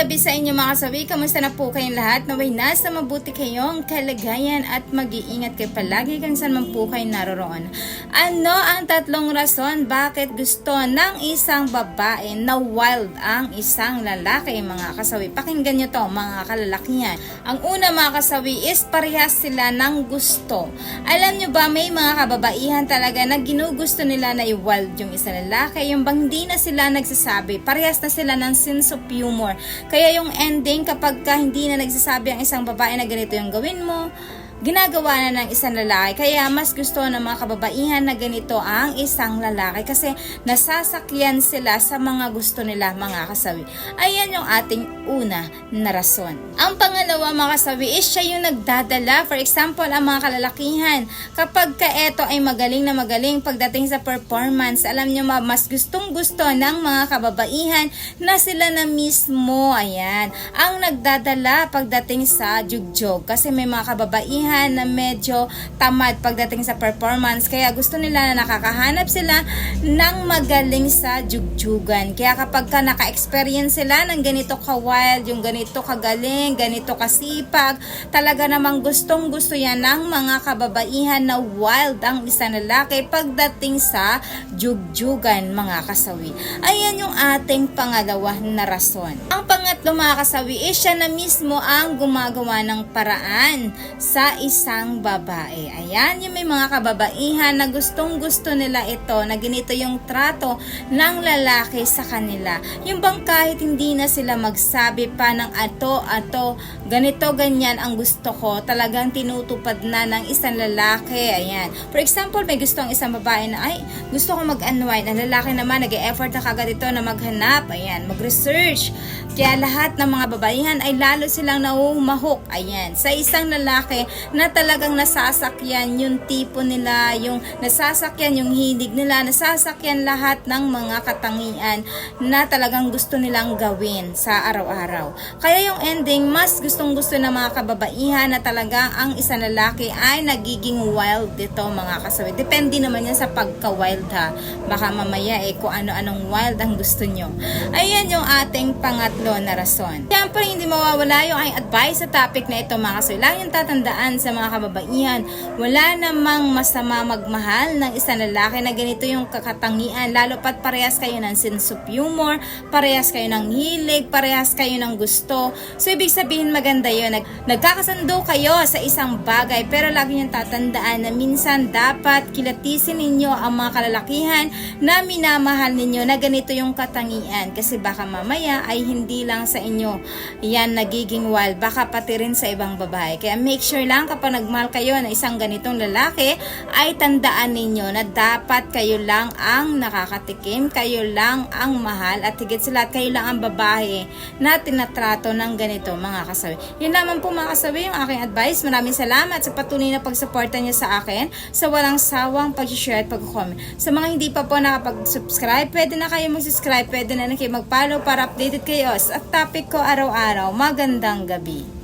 gabi sa inyo mga kasawi. Kamusta na po kayong lahat? Naway nasa mabuti kayong kalagayan at mag-iingat kayo palagi kung saan man po kayo naroroon. Ano ang tatlong rason bakit gusto ng isang babae na wild ang isang lalaki mga kasawi? Pakinggan nyo to mga kalalakihan. Ang una mga kasawi is parehas sila ng gusto. Alam nyo ba may mga kababaihan talaga na ginugusto nila na i-wild yung isang lalaki. Yung bang hindi na sila nagsasabi. Parehas na sila ng sense of humor. Kaya yung ending kapag ka hindi na nagsasabi ang isang babae na ganito yung gawin mo, ginagawa na ng isang lalaki. Kaya mas gusto ng mga kababaihan na ganito ang isang lalaki kasi nasasakyan sila sa mga gusto nila mga kasawi. Ayan yung ating una na rason. Ang pangalawa mga kasawi is siya yung nagdadala. For example, ang mga kalalakihan. Kapag ka eto ay magaling na magaling pagdating sa performance, alam nyo ma, mas gustong gusto ng mga kababaihan na sila na mismo, ayan, ang nagdadala pagdating sa jugjog. Kasi may mga kababaihan na medyo tamad pagdating sa performance. Kaya gusto nila na nakakahanap sila ng magaling sa jugjugan. Kaya kapag ka naka-experience sila ng ganito ka-wild, yung ganito kagaling, ganito kasipag, talaga namang gustong gusto yan ng mga kababaihan na wild ang isang lalaki pagdating sa jugjugan mga kasawi. Ayan yung ating pangalawa na rason. Ang pangatlo mga kasawi is siya na mismo ang gumagawa ng paraan sa isang babae. Ayan yung may mga kababaihan na gustong gusto nila ito na ganito yung trato ng lalaki sa kanila. Yung bang kahit hindi na sila magsabi pa ng ato, ato, ganito, ganyan ang gusto ko, talagang tinutupad na ng isang lalaki. Ayan. For example, may gusto ang isang babae na, ay, gusto ko mag-unwind. Ang lalaki naman, nag-e-effort na kagad ito na maghanap. Ayan, mag-research. Kaya lahat ng mga babaihan ay lalo silang naumahok. Ayan, sa isang lalaki na talagang nasasakyan yung tipo nila, yung nasasakyan yung hilig nila, nasasakyan lahat ng mga katangian na talagang gusto nilang gawin sa araw-araw. Kaya yung ending, mas gustong gusto ng mga kababaihan na talaga ang isang lalaki ay nagiging wild dito mga kasawi. Depende naman yan sa pagka-wild ha. Baka mamaya eh kung ano-anong wild ang gusto nyo. Ayan yung ating pangatlo na rason. Siyempre, hindi mawawala yung aking advice sa topic na ito mga kasawi. Lang yung tatandaan sa mga kababaihan. Wala namang masama magmahal ng isang lalaki na ganito yung kakatangian. Lalo pat parehas kayo ng sense of humor, parehas kayo ng hilig, parehas kayo ng gusto. So, ibig sabihin maganda yun. Nag nagkakasundo kayo sa isang bagay pero lagi niyong tatandaan na minsan dapat kilatisin ninyo ang mga kalalakihan na minamahal ninyo na ganito yung katangian. Kasi baka mamaya ay hindi lang sa inyo yan nagiging wild. Baka pati rin sa ibang babae. Kaya make sure lang kapag nagmahal kayo na isang ganitong lalaki ay tandaan ninyo na dapat kayo lang ang nakakatikim, kayo lang ang mahal at higit sa lahat kayo lang ang babae na tinatrato ng ganito mga kasawi. Yun lamang po mga kasawi yung aking advice. Maraming salamat sa patuloy na pagsuporta niyo sa akin sa walang sawang pag-share at pag-comment. Sa mga hindi pa po nakapag-subscribe, pwede na kayo mag-subscribe, pwede na na kayo mag-follow para updated kayo sa topic ko araw-araw. Magandang gabi.